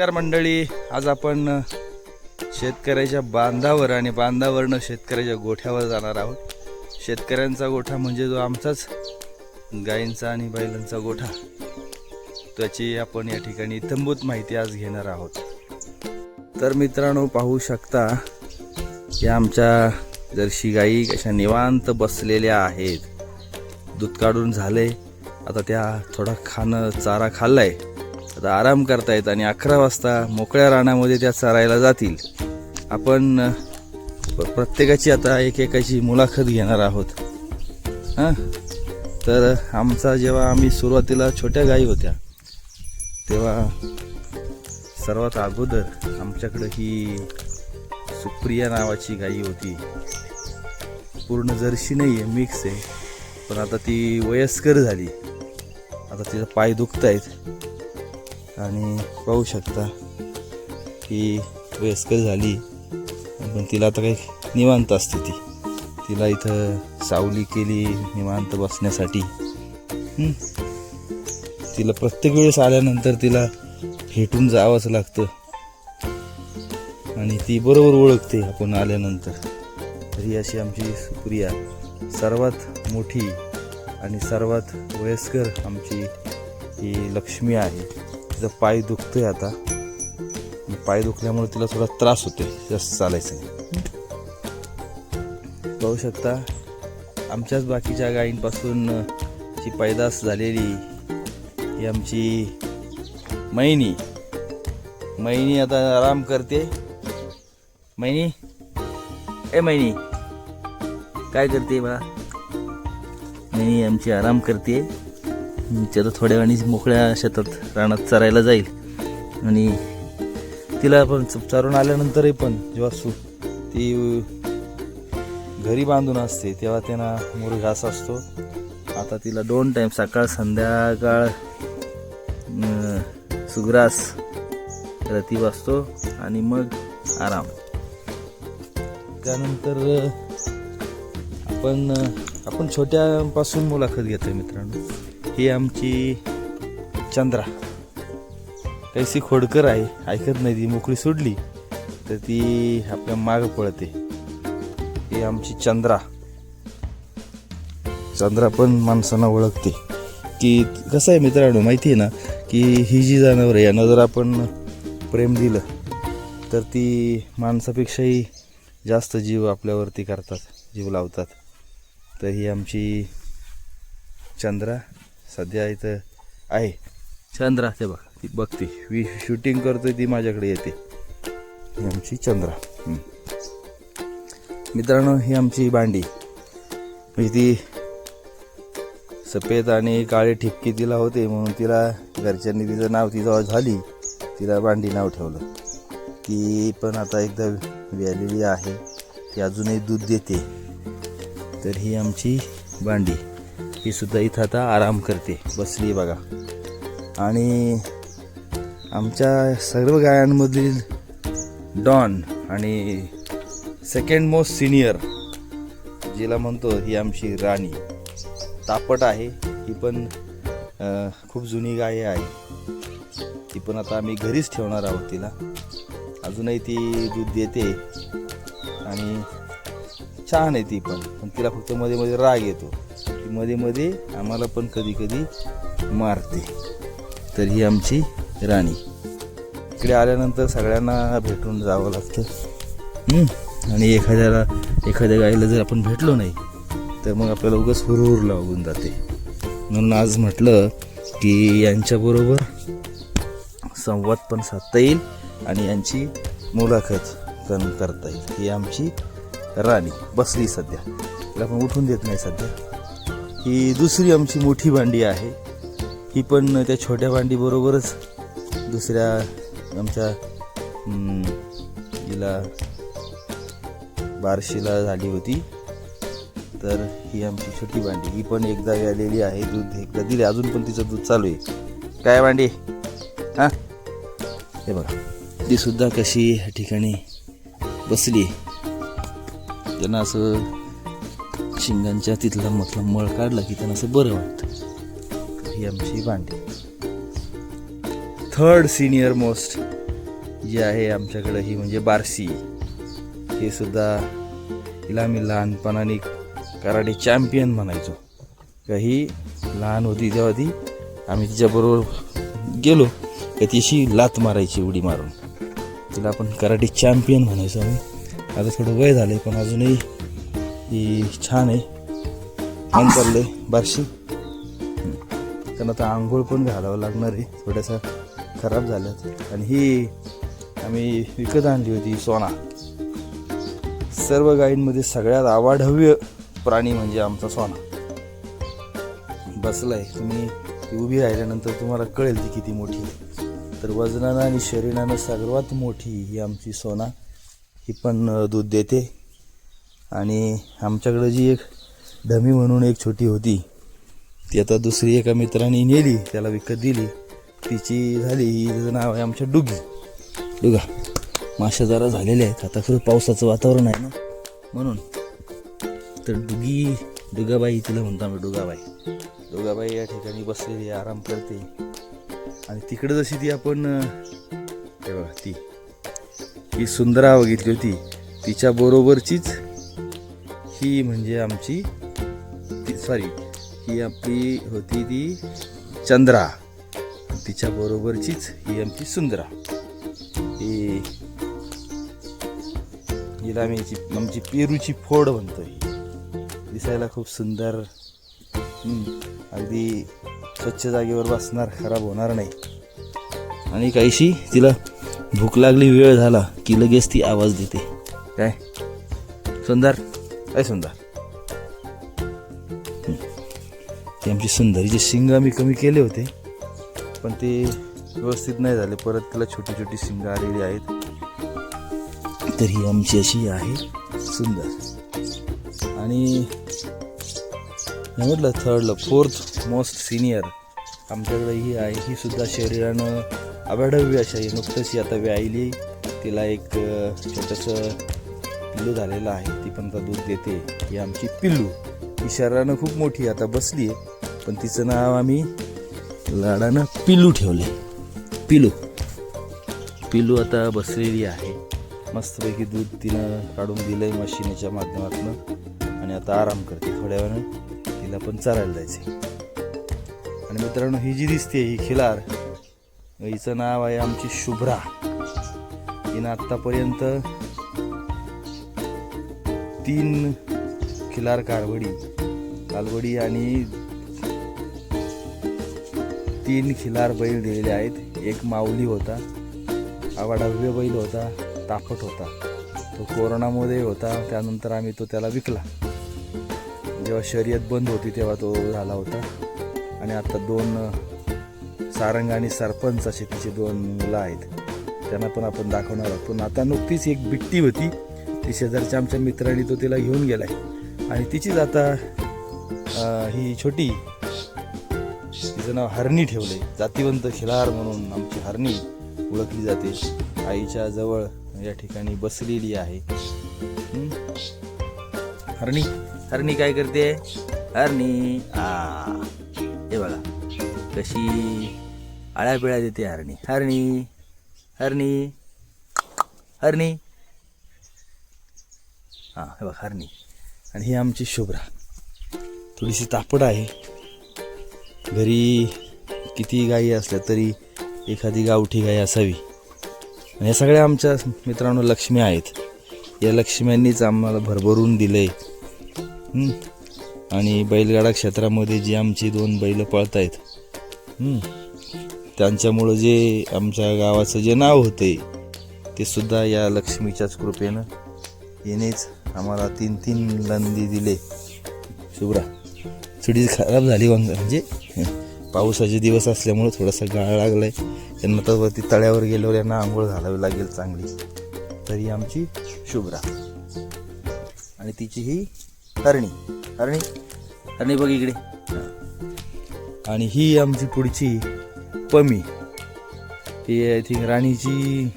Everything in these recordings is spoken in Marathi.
नमस्कार मंडळी आज आपण शेतकऱ्याच्या बांधावर आणि बांधावरनं शेतकऱ्याच्या गोठ्यावर जाणार आहोत. शेतकऱ्यांचा गोठा म्हणजे जो आमचाच गायींचा आणि बैलांचा गोठा. त्याची आपण या ठिकाणी इतंभूत माहिती आज घेणार आहोत. तर मित्रांनो पाहू शकता या आमच्या जर्शी गायी कशा निवांत बसलेल्या आहेत. दूध काढून झाले आता त्या थोडा खाणं चारा खाल्लाय. आता आराम करतायत आणि अकरा वाजता मोकळ्या रानामध्ये त्या चरायला जातील. आपण प्रत्येकाची आता एकेकाची मुलाखत घेणार आहोत. हां? तर आमचा जेव्हा आम्ही सुरुवातीला छोट्या गायी होत्या तेव्हा सर्वात अगोदर आमच्याकडं ही सुप्रिया नावाची गाई होती. पूर्ण जर्शी नाही आहे मिक्स आहे. पण आता ती वयस्कर झाली. आता तिचा पाय दुखत आहेत आणि पाहू शकता की वयस्कर झाली पण तिला आता काही निवांत असते ती. तिला इथं सावली केली निवांत बसण्यासाठी. तिला प्रत्येक वेळेस आल्यानंतर तिला भेटून जावंच लागतं. आणि ती बरोबर ओळखते आपण आल्यानंतर. तर ही अशी आमची सुप्रिया. सर्वात मोठी आणि सर्वात वयस्कर आमची ही लक्ष्मी आहे. तिचा पाय दुखतोय आता. पाय दुखल्यामुळे तिला थोडा त्रास होतोय. जास्त चालायचं पाहू शकता आमच्याच बाकीच्या गायींपासून जी पैदास झालेली ही आमची मैनी. मैनी आता आराम करते. मैनी? ए मैनी. काय करते बा? मैनी आमची आराम करते. ती थोड्या वेळाने मोकळ्या शेतात रानात चरायला जाईल. आणि तिला पण च- चरून आल्यानंतरही पण जेव्हा सु ती घरी बांधून असते तेव्हा त्यांना मोर घास असतो. आता तिला दोन टाईम सकाळ संध्याकाळ सुग्रास रती वाचतो आणि मग आराम. त्यानंतर आपण आपण छोट्यापासून मुलाखत घेतो मित्रांनो. ही आमची चंद्रा. कैसी खोडकर आहे. ऐकत नाही ती मोकळी सोडली तर ती आपल्या माग पळते. ही आमची चंद्रा. चंद्रा पण माणसांना ओळखते. की कसं आहे मित्रांनो माहिती आहे ना की ही जी जनावर आहे यांना जर आपण प्रेम दिलं तर ती माणसापेक्षाही जास्त जीव आपल्यावरती करतात जीव लावतात. तर ही आमची चंद्रा. सध्या इथं आहे. चंद्रा ते बघा ती बघते. मी शूटिंग करतोय ती माझ्याकडे येते. ही आमची चंद्रा. मित्रांनो ही आमची भांडी. म्हणजे ती सफेद आणि काळे ठिपके तिला होते म्हणून तिला घरच्यांनी तिचं नाव तिजवळ झाली तिला भांडी नाव ठेवलं. ती पण आता एकदा व्यालेली आहे. ती अजूनही दूध देते. तर ही आमची भांडी. ही सुद्धा इथं आता आराम करते बसली बघा. आणि आमच्या सर्व गायांमधील डॉन आणि सेकंड मोस्ट सिनियर जिला म्हणतो ही आमची राणी तापट आहे. ही पण खूप जुनी गाय आहे. ती पण आता आम्ही घरीच ठेवणार आहोत तिला. अजूनही ती दूध देते आणि छान आहे ती पण. पण तिला फक्त मध्ये मध्ये राग येतो. मध्ये मध्ये आम्हाला पण कधी कधी मारते. तर ही आमची राणी. इकडे आल्यानंतर सगळ्यांना भेटून जावं लागतं. आणि एखाद्याला एखाद्या गाईला जर आपण भेटलो नाही तर मग आपल्याला उगाच हुरहुर लागून जाते. म्हणून आज म्हटलं की यांच्याबरोबर संवाद पण साधता येईल आणि यांची मुलाखत पण करता येईल. ही आमची राणी. बसली सध्या. तिला पण उठून देत नाही सध्या. ही दुसरी आमची मोठी भांडी आहे. ही पण त्या छोट्या भांडीबरोबरच दुसऱ्या आमच्या हिला बारशीला झाली होती. तर ही आमची छोटी भांडी. ही पण एकदा आलेली आहे दूध एकदा दिले अजून पण तिचं दूध चालू आहे. काय भांडी? हां? हे बघा. ती सुद्धा कशी ह्या ठिकाणी बसली. त्यांना असं शिंगांच्या तिथला मधला मळ काढला की त्यांना असं बरं वाटतं. ही आमची भांडी. थर्ड सिनियर मोस्ट जी आहे आमच्याकडं ही म्हणजे बारसी हे सुद्धा हिला आम्ही लहानपणाने कराटे चॅम्पियन म्हणायचो. काही लहान होती तेव्हा ती आम्ही तिच्याबरोबर गेलो का तिशी लात मारायची उडी मारून. तिला आपण कराटे चॅम्पियन म्हणायचो आम्ही. आता थोडं वय झालं पण अजूनही ही छान आहे छान चाललंय बारशी त्यांना आता आंघोळ पण घालावं लागणार आहे. थोड्यासा खराब झाल्यात आणि ही आम्ही विकत आणली होती सोना. सर्व गायींमध्ये सगळ्यात आवाढव्य प्राणी म्हणजे आमचा सोना. बसलाय. तुम्ही ती उभी राहिल्यानंतर तुम्हाला कळेल ती किती मोठी आहे. तर वजनानं आणि शरीरानं सर्वात मोठी ही आमची सोना. ही पण दूध देते. आणि आमच्याकडं जी एक डमी म्हणून एक छोटी होती ती आता दुसरी एका मित्राने नेली त्याला विकत दिली. तिची झाली ही तिचं नाव आहे आमच्या डुगी. डुगा माशा जरा झालेल्या आहेत. आता खरं पावसाचं वातावरण आहे ना? म्हणून. तर डुगी डुगाबाई तिला म्हणतो आम्ही डुगाबाई. डुगाबाई या ठिकाणी बसलेली आराम करते. आणि तिकडं जशी ती आपण हे बघा ती ही सुंदरा बघितली होती. तिच्या बरोबरचीच ही म्हणजे आमची ती सॉरी ही आपली होती ती चंद्रा. तिच्या बरोबरचीच ही आमची सुंदरा. ही हिला आम्ही आमची पेरूची फोड म्हणतो ही. दिसायला खूप सुंदर. अगदी स्वच्छ जागेवर बसणार खराब होणार नाही. आणि काहीशी तिला भूक लागली वेळ झाला की लगेच ती आवाज देते. काय? सुंदर. काय सुंदर? ते ती आमची सुंदरीचे शिंग आम्ही कमी केले होते पण ते व्यवस्थित नाही झाले. परत तिला छोटी छोटी शिंग आलेली आहेत. तर ही आमची अशी आहे सुंदर. आणि म्हटलं थर्डला फोर्थ मोस्ट सिनियर आमच्याकडे ही आहे ही सुद्धा शरीरानं अभाढव्य अशा आहे. नुकतंच ही आता व्यायली. तिला एक छोटंसं पिल्लू झालेलं आहे ती पण आता दूध देते. ही आमची पिल्लू. ही शरीरानं खूप मोठी आता बसली आहे. पण तिचं नाव आम्ही लाडानं पिल्लू ठेवले पिलू पिलू आता बसलेली आहे. मस्तपैकी दूध तिनं काढून दिलं आहे मशीनीच्या माध्यमातून. आणि आता आराम करते थोड्या वेळानं तिला पण चरायला जायचं आणि मित्रांनो ही जी दिसते ही खिलार हिचं नाव आहे आमची शुभ्रा. तिनं आत्तापर्यंत तीन खिलार कारवडी कालवडी आणि तीन खिलार बैल दिलेले आहेत. एक माऊली होता आवाढव्य बैल होता तापट होता. तो कोरोनामध्ये होता त्यानंतर आम्ही तो त्याला विकला. जेव्हा शर्यत बंद होती तेव्हा तो झाला होता. आणि आता दोन सारंग आणि सरपंच असे तिचे दोन मुलं आहेत. त्यांना पण आपण दाखवणार आहोत. पण आता नुकतीच एक बिट्टी होती. ती शेजारच्या आमच्या मित्राने तो तिला घेऊन गेलाय. आणि तिचीच आता ही छोटी तिचं नाव हरणी ठेवलंय. जातिवंत खिलार म्हणून आमची हरणी ओळखली जाते. आईच्या जवळ या ठिकाणी बसलेली आहे. हरणी हरणी काय करते? हरणी आ हे बघा कशी आळ्या पिळ्या देते हरणी. हरणी हरणी हरणी. हां हे बघ हरणी. आणि ही आमची शुभ्रा. थोडीशी तापड आहे. घरी किती गायी असल्या तरी एखादी गावठी गाय असावी. आणि या सगळ्या आमच्या मित्रांनो लक्ष्मी आहेत. या लक्ष्म्यांनीच आम्हाला भरभरून दिलंय. आहे आणि बैलगाडा क्षेत्रामध्ये जी आमची दोन बैल पळत आहेत त्यांच्यामुळं जे आमच्या गावाचं जे नाव होते ते सुद्धा या लक्ष्मीच्याच कृपेनं येणेच आम्हाला तीन तीन लंदी दिले. शुभ्रा. थोडी खराब झाली वांग. म्हणजे पावसाचे दिवस असल्यामुळं थोडासा गाळ लागलाय. त्यांना तर वरती तळ्यावर गेल्यावर यांना आंघोळ घालावी लागेल चांगली. तरी आमची शुभ्रा. आणि तिची ही हरणी. हरणी? हरणी बघ इकडे. आणि ही आमची पुढची पमी. ही आय थिंक राणीची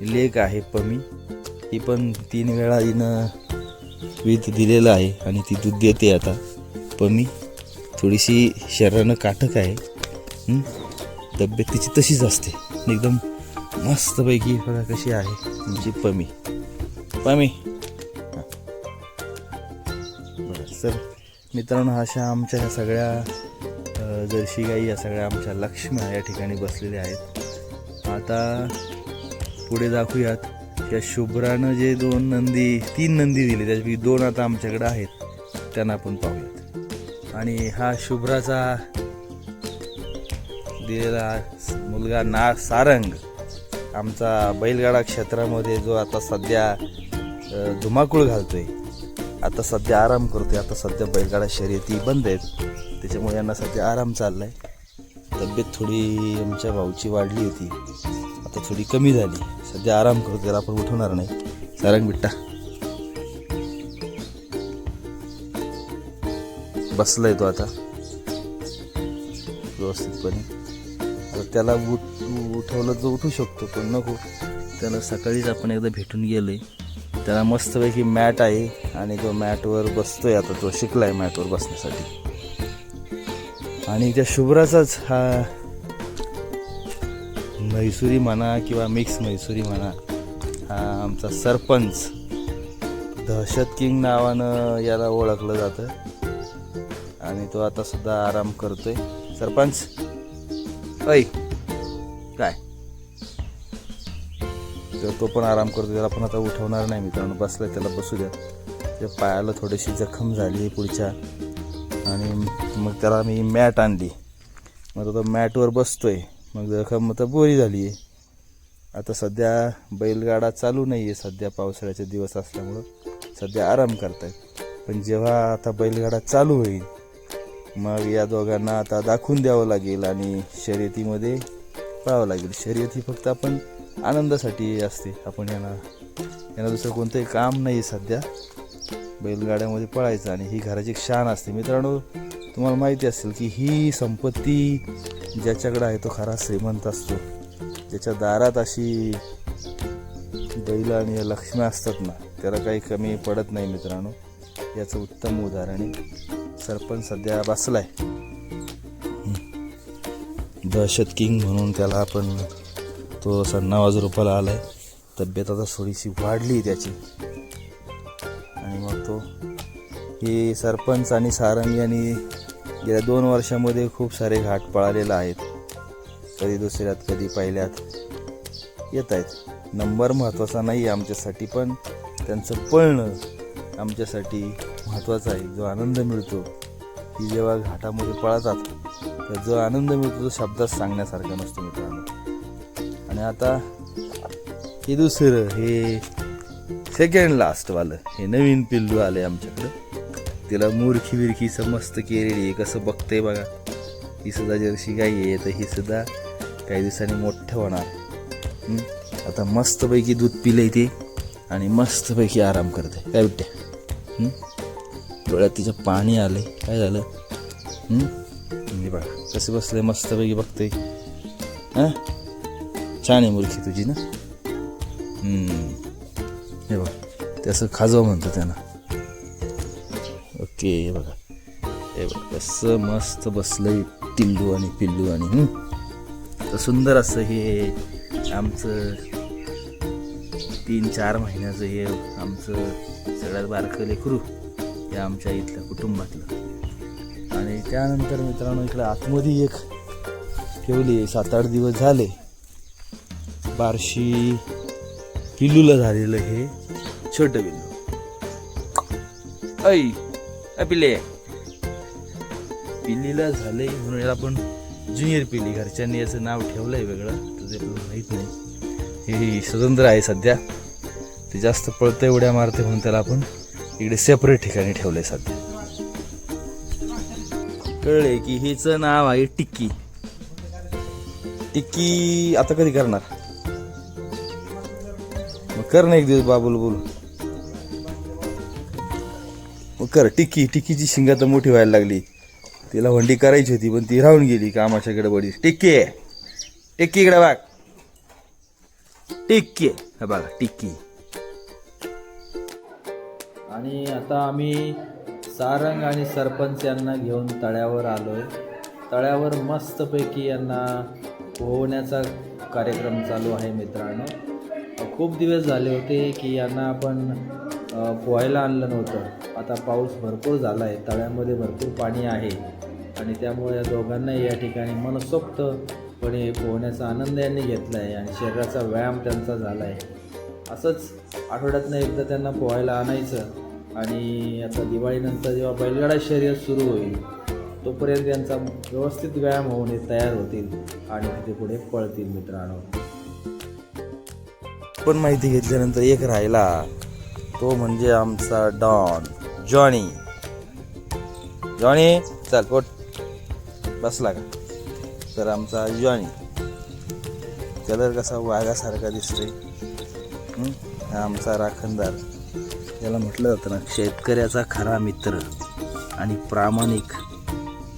लेक आहे पमी. ही पण तीन वेळा हिनं वीज दिलेलं आहे आणि ती दूध देते आता. पमी थोडीशी शरीरानं काटक आहे. तब्येतीची तब्येत तिची तशीच असते. एकदम मस्तपैकी बघा कशी आहे तुमची पमी. पमी. बरं सर मित्रांनो अशा आमच्या ह्या सगळ्या जर्शी गाई या सगळ्या आमच्या लक्ष्म्या या ठिकाणी बसलेल्या आहेत. आता पुढे दाखवूयात. या शुभ्रानं जे दोन नंदी तीन नंदी दिले त्याच्यापैकी दोन आता आमच्याकडे आहेत त्यांना आपण पाहूयात. आणि हा शुभ्राचा दिलेला मुलगा ना सारंग आमचा बैलगाडा क्षेत्रामध्ये जो आता सध्या धुमाकूळ घालतोय आता सध्या आराम करतोय आता सध्या बैलगाडा शर्यती बंद आहेत त्याच्यामुळे यांना सध्या आराम चाललाय. तब्येत थोडी आमच्या भाऊची वाढली होती आता थोडी कमी झाली. सध्या आराम करतो त्याला आपण उठवणार नाही. सारंग बिट्टा. बसलाय तो आता. व्यवस्थितपणे. तर त्याला उठ उठवलं तर उठू शकतो पण नको. त्याला सकाळीच आपण एकदा भेटून गेलोय. त्याला मस्तपैकी मॅट आहे आणि तो मॅटवर बसतोय आता. तो शिकलाय मॅटवर बसण्यासाठी. आणि त्या शुभ्राचाच हा म्हैसुरी म्हणा किंवा मिक्स म्हैसुरी म्हणा हा आमचा सरपंच दहशत किंग नावानं याला ओळखलं जातं. आणि तो आता सुद्धा आराम करतोय. सरपंच ऐ काय? तर तो पण आराम करतो त्याला पण आता उठवणार नाही मित्रांनो. बसलाय त्याला बसू द्या. त्या पायाला थोडीशी जखम झाली पुढच्या. आणि मग त्याला मी मॅट आणली. मग तो मॅटवर बसतोय. मग जखम तर बोरी झाली आहे आता सध्या बैलगाडा चालू नाही आहे सध्या पावसाळ्याचे दिवस असल्यामुळं सध्या आराम करतायत. पण जेव्हा आता बैलगाडा चालू होईल मग या दोघांना आता दाखवून द्यावं लागेल आणि शर्यतीमध्ये पळावं लागेल. शर्यती फक्त आपण आनंदासाठी असते. आपण यांना यांना दुसरं कोणतंही काम नाही आहे सध्या. बैलगाड्यामध्ये पळायचं आणि ही घराची एक शान असते. मित्रांनो तुम्हाला माहिती असेल की ही संपत्ती ज्याच्याकडे आहे तो खरा श्रीमंत असतो. ज्याच्या दारात अशी बैल आणि या लक्ष्म्या असतात ना त्याला काही कमी पडत नाही मित्रांनो. याचं उत्तम उदाहरण आहे. सरपंच सध्या बसलाय. दहशत किंग म्हणून त्याला आपण तो असा नवाज रुपयाला आलाय. तब्येत आता थोडीशी वाढली त्याची. आणि मग तो हे सरपंच आणि सारंग यांनी गेल्या दोन वर्षामध्ये खूप सारे घाट पळालेले आहेत. कधी दुसऱ्यात कधी पहिल्यात. येत आहेत नंबर महत्त्वाचा नाही आहे आमच्यासाठी पण त्यांचं पळणं आमच्यासाठी महत्त्वाचा आहे. जो आनंद मिळतो की जेव्हा घाटामध्ये पळतात तर जो आनंद मिळतो तो शब्दात सांगण्यासारखा नसतो मित्रांनो. आणि आता हे दुसरं हे सेकंड लास्टवालं हे नवीन पिल्लू आले आमच्याकडं. तिला मूर्खी विरखीचं मस्त केलेली आहे कसं बघतंय बघा. ही सुद्धा जर्शी गाई आहे तर ही सुद्धा काही दिवसांनी मोठं होणार. आता मस्तपैकी दूध पिलंय ते आणि मस्तपैकी आराम करते. काय बिट्ट्या डोळ्यात तिचं पाणी आलंय. काय झालं? बघा कसं बसले मस्तपैकी बघतंय. हां? छान आहे मूर्खी तुझी ना? हे बघ ते असं खाजव म्हणतो त्यांना ओके बघा. हे बघा कसं मस्त बसलंय टिल्लू आणि पिल्लू आणि तर सुंदर असं हे आमचं तीन चार महिन्याचं हे आमचं सगळ्यात बारकं लेकरू हे आमच्या इथल्या कुटुंबातलं. आणि त्यानंतर मित्रांनो इकडे आतमध्ये एक ठेवली सात आठ दिवस झाले. बारशी पिल्लूला झालेलं हे छोटं पिल्लू ऐ! पिले? पिलीला पिल्लीला झालंय म्हणून याला आपण ज्युनियर पिल्ली घरच्यांनी याचं नाव ठेवलंय वेगळं तर ते आपल्याला माहीत नाही. हे स्वतंत्र आहे सध्या. ते जास्त पळतं उड्या मारते म्हणून त्याला आपण इकडे सेपरेट ठिकाणी ठेवलंय सध्या. कळले की हिचं नाव आहे टिक्की. टिक्की आता कधी करणार? मग कर ना एक दिवस बाबुल बोल कर. टिक्की टिक्कीची शिंगा तर मोठी व्हायला लागली. तिला वंडी करायची होती पण ती राहून गेली कामाच्या बडी टिक्की टिक्की इकडे बाग टिक्की हा बघा टिक्की आणि आता आम्ही सारंग आणि सरपंच यांना घेऊन तळ्यावर आलोय. तळ्यावर मस्तपैकी यांना पोहण्याचा कार्यक्रम चालू आहे मित्रांनो. खूप दिवस झाले होते की यांना आपण पोहायला आणलं नव्हतं. आता पाऊस भरपूर झाला आहे तळ्यामध्ये भरपूर पाणी आहे आणि त्यामुळे या दोघांनाही या ठिकाणी मनसोक्तपणे पोहण्याचा आनंद यांनी घेतला आहे आणि शरीराचा व्यायाम त्यांचा झाला आहे असंच आठवड्यातनं एकदा त्यांना पोहायला आणायचं आणि आता दिवाळीनंतर जेव्हा बैलगाडा शर्यत सुरू होईल तोपर्यंत त्यांचा व्यवस्थित व्यायाम होऊन हे तयार होतील आणि तिथे पुढे पळतील मित्रांनो. पण माहिती घेतल्यानंतर एक राहिला तो म्हणजे आमचा डॉन. जॉनी जॉनी चल पोट. बसला का? तर आमचा जॉनी कलर कसा वाघासारखा दिसतोय. आमचा राखणदार. त्याला म्हटलं जातं ना शेतकऱ्याचा खरा मित्र आणि प्रामाणिक.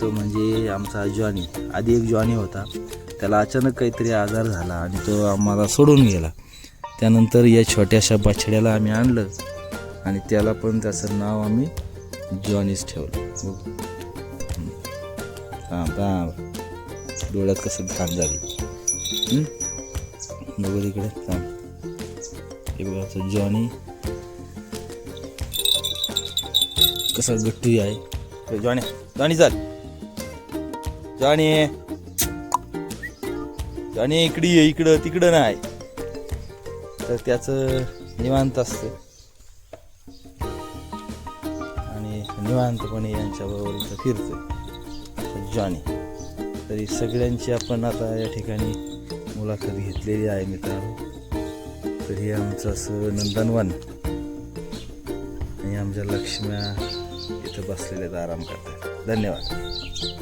तो म्हणजे आमचा जॉनी आधी एक जॉनी होता. त्याला अचानक काहीतरी आजार झाला आणि तो आम्हाला सोडून गेला. त्यानंतर या छोट्याशा बछड्याला आम्ही आणलं. आणि त्याला पण त्याचं नाव आम्ही जॉनीस ठेवलं. हां हं. डोळ्यात कसं घाण झाली. बघू इकडे थांब हे बघा जॉनी. कसा गट्टू आहे. जॉनी जॉनी चाल. जॉनी. जॉनी इकडे इकडं तिकडं नाही. तर त्याचं निवांत असतं. निवांतपणे यांच्याबरोबर इथं फिरतोय. जॉनी तरी सगळ्यांची आपण आता या ठिकाणी मुलाखत घेतलेली आहे मित्रांनो. तर हे आमचं असं नंदनवन आणि आमच्या लक्ष्म्या इथं बसलेल्या आहेत आराम करतात धन्यवाद.